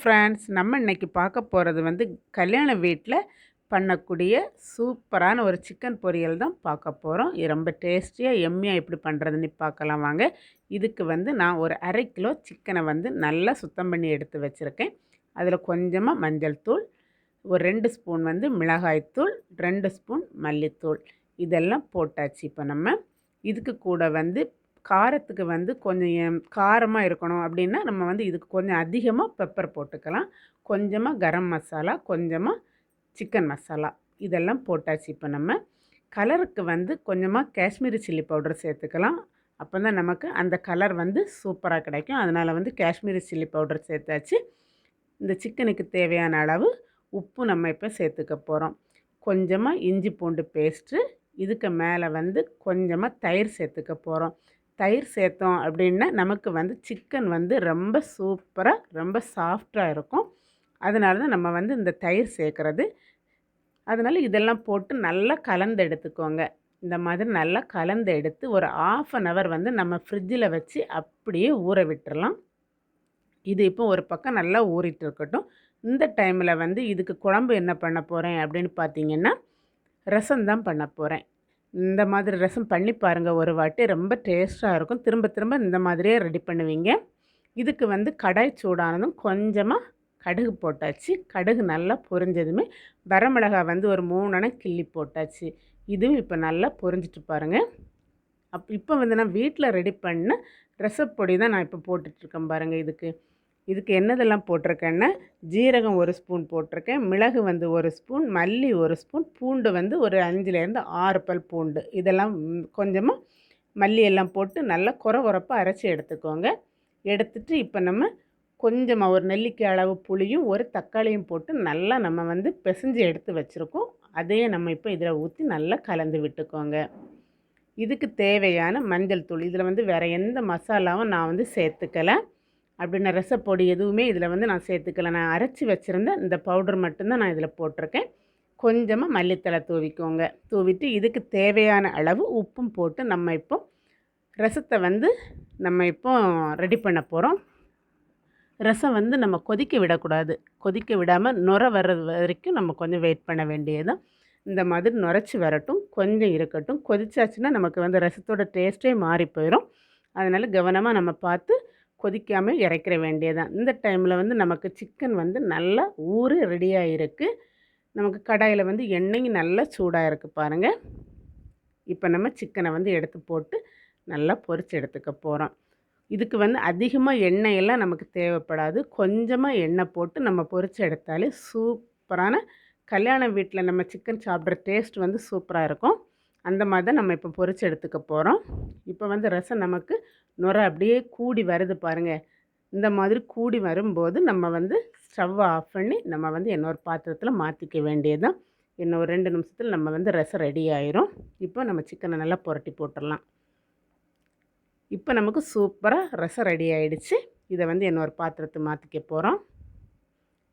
Friends நம்ம இன்னைக்கு பார்க்க போகிறது வந்து கல்யாண வீட்டில் பண்ணக்கூடிய சூப்பரான ஒரு சிக்கன் பொரியல் தான் பார்க்க போகிறோம் இது ரொம்ப டேஸ்டியாக எம்மியாக எப்படி பண்ணுறதுன்னு பார்க்கலாம் வாங்க. இதுக்கு வந்து நான் ஒரு அரை கிலோ சிக்கனை வந்து நல்லா சுத்தம் பண்ணி எடுத்து வச்சுருக்கேன். அதில் கொஞ்சமாக மஞ்சள் தூள் ஒரு ரெண்டு ஸ்பூன் வந்து மிளகாய்த்தூள் ரெண்டு ஸ்பூன் மல்லித்தூள். இதெல்லாம் போட்டாச்சு இப்போ நம்ம. இதுக்கு கூட வந்து காரத்துக்கு வந்து கொஞ்சம் காரமாக இருக்கணும் அப்படின்னா நம்ம வந்து இதுக்கு கொஞ்சம் அதிகமாக பெப்பர் போட்டுக்கலாம். கொஞ்சமாக கரம் மசாலா கொஞ்சமாக சிக்கன் மசாலா. இதெல்லாம் போட்டாச்சு இப்போ நம்ம. கலருக்கு வந்து கொஞ்சமாக காஷ்மீரி சில்லி பவுடர் சேர்த்துக்கலாம். அப்போ தான் நமக்கு அந்த கலர் வந்து சூப்பராக கிடைக்கும். அதனால் வந்து காஷ்மீரி சில்லி பவுடர் சேர்த்தாச்சு. இந்த சிக்கனுக்கு தேவையான அளவு உப்பு நம்ம இப்போ சேர்த்துக்க போகிறோம் கொஞ்சமாக இஞ்சி பூண்டு பேஸ்ட்டு இதுக்கு மேலே வந்து கொஞ்சமாக தயிர் சேர்த்துக்க போகிறோம் தயிர் சேர்த்தோம் அப்படின்னா நமக்கு வந்து சிக்கன் வந்து ரொம்ப சூப்பராக ரொம்ப சாஃப்டாக இருக்கும். அதனால தான் நம்ம வந்து இந்த தயிர் சேர்க்குறது. அதனால் இதெல்லாம் போட்டு நல்லா கலந்து எடுத்துக்கோங்க. இந்த மாதிரி நல்லா கலந்து எடுத்து ஒரு ஆஃப் அன் ஹவர் வந்து நம்ம ஃப்ரிட்ஜில் வச்சு அப்படியே ஊற விட்டுறலாம். இது இப்போ ஒரு பக்கம் நல்லா ஊறிட்டு இருக்கட்டும். இந்த டைமில் வந்து இதுக்கு குழம்பு என்ன பண்ண போகிறேன் அப்படின்னு பார்த்தீங்கன்னா ரசம் தான் பண்ண போகிறேன் இந்த மாதிரி ரசம் பண்ணி பாருங்கள் ஒரு வாட்டி ரொம்ப டேஸ்ட்டாக இருக்கும். திரும்ப திரும்ப இந்த மாதிரியே ரெடி பண்ணுவீங்க. இதுக்கு வந்து கடாய் சூடானதும் கொஞ்சமாக கடுகு போட்டாச்சு. கடுகு நல்லா பொரிஞ்சதுமே வரமிளகாய் வந்து ஒரு மூணனை கிள்ளி போட்டாச்சு. இதுவும் இப்போ நல்லா பொரிஞ்சிட்டு பாருங்கள் அப் இப்போ வந்து நான் வீட்டில் ரெடி பண்ண ரசப்பொடி தான் நான் இப்போ போட்டுட்ருக்கேன் பாருங்கள் இதுக்கு. இதுக்கு என்னதெல்லாம் போட்டிருக்கேன்னா ஜீரகம் ஒரு ஸ்பூன் போட்டிருக்கேன் மிளகு வந்து ஒரு ஸ்பூன் மல்லி ஒரு ஸ்பூன் பூண்டு வந்து ஒரு அஞ்சுலேருந்து ஆறு பல் பூண்டு. இதெல்லாம் கொஞ்சமாக மல்லி எல்லாம் போட்டு நல்லா குறை குறப்பாக அரைச்சி எடுத்துக்கோங்க. எடுத்துட்டு இப்போ நம்ம கொஞ்சமாக ஒரு நெல்லிக்காய் அளவு புளியும் ஒரு தக்காளியும் போட்டு நல்லா நம்ம வந்து பிசைஞ்சு எடுத்து வச்சுருக்கோம். அதையே நம்ம இப்போ இதில் ஊற்றி நல்லா கலந்து விட்டுக்கோங்க. இதுக்கு தேவையான மஞ்சள் தூள். இதில் வந்து வேறு எந்த மசாலாவும் நான் வந்து சேர்த்துக்கலை. அப்படின்ன ரசப்பொடி எதுவுமே இதில் வந்து நான் சேர்த்துக்கல. நான் அரைச்சி வச்சுருந்த இந்த பவுடர் மட்டும்தான் நான் இதில் போட்டிருக்கேன். கொஞ்சமாக மல்லித்தலை தூவிக்கோங்க. தூவிட்டு இதுக்கு தேவையான அளவு உப்பும் போட்டு நம்ம இப்போ ரசத்தை வந்து நம்ம இப்போ ரெடி பண்ண போகிறோம் ரசம் வந்து நம்ம கொதிக்க விடக்கூடாது. கொதிக்க விடாமல் நுர வர்றது வரைக்கும் நம்ம கொஞ்சம் வெயிட் பண்ண வேண்டியதுதான் இந்த மாதிரி நுரைச்சி வரட்டும். கொஞ்சம் இருக்கட்டும். கொதிச்சாச்சுன்னா நமக்கு வந்து ரசத்தோட டேஸ்ட்டே மாறி போயிடும் அதனால் கவனமாக நம்ம பார்த்து கொதிக்காமல் இறக்கிற வேண்டியதான் இந்த டைமில் வந்து நமக்கு சிக்கன் வந்து நல்லா ஊறு ரெடியாக இருக்குது நமக்கு கடாயில் வந்து எண்ணெயும் நல்லா சூடாக இருக்குது பாருங்கள் இப்போ நம்ம சிக்கனை வந்து எடுத்து போட்டு நல்லா பொரித்து எடுத்துக்க போகிறோம் இதுக்கு வந்து அதிகமாக எண்ணெயெல்லாம் நமக்கு தேவைப்படாது. கொஞ்சமாக எண்ணெய் போட்டு நம்ம பொரித்து எடுத்தாலே சூப்பரான கல்யாண வீட்டில் நம்ம சிக்கன் சாப்பிட்ற டேஸ்ட் வந்து சூப்பராக இருக்கும். அந்த மாதிரி தான் நம்ம இப்போ பொரித்து எடுத்துக்க போகிறோம் இப்போ வந்து ரசம் நமக்கு நுரை அப்படியே கூடி வருது பாருங்கள் இந்த மாதிரி கூடி வரும்போது நம்ம வந்து ஸ்டவ்வை ஆஃப் பண்ணி நம்ம வந்து இன்னொரு பாத்திரத்தில் மாற்றிக்க வேண்டியது தான் இன்னும் ஒரு ரெண்டு நிமிஷத்தில் நம்ம வந்து ரசம் ரெடி ஆயிரும். இப்போ நம்ம சிக்கனை நல்லா புரட்டி போட்டுடலாம். இப்போ நமக்கு சூப்பராக ரசம் ரெடி ஆகிடுச்சு இதை வந்து இன்னொரு பாத்திரத்தை மாற்றிக்க போகிறோம்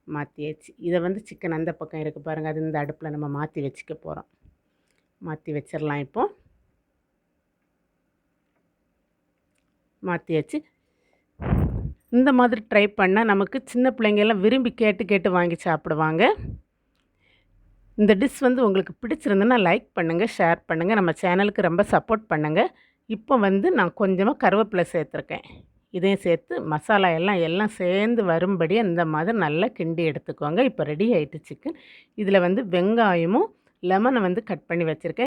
மாற்றியாச்சு இதை வந்து சிக்கன் அந்த பக்கம் இருக்குது பாருங்கள் அது இந்த அடுப்பில் நம்ம மாற்றி வச்சுக்க போகிறோம் மாற்றி வச்சிடலாம் இப்போது மாற்றியாச்சு இந்த மாதிரி ட்ரை பண்ணால் நமக்கு சின்ன பிள்ளைங்கெல்லாம் விரும்பி கேட்டு கேட்டு வாங்கி சாப்பிடுவாங்க. இந்த டிஷ் வந்து உங்களுக்கு பிடிச்சிருந்துன்னா லைக் பண்ணுங்கள் ஷேர் பண்ணுங்கள் நம்ம சேனலுக்கு ரொம்ப சப்போர்ட் பண்ணுங்கள் இப்போ வந்து நான் கொஞ்சமாக கருவேப்பிலை சேர்த்துருக்கேன். இதையும் சேர்த்து மசாலா எல்லாம் எல்லாம் சேர்ந்து வரும்படி இந்த மாதிரி நல்லா கிண்டி எடுத்துக்கோங்க. இப்போ ரெடி ஆகிட்டு சிக்கன் இதில் வந்து வெங்காயமும் லெமனை வந்து கட் பண்ணி வச்சுருக்கேன்.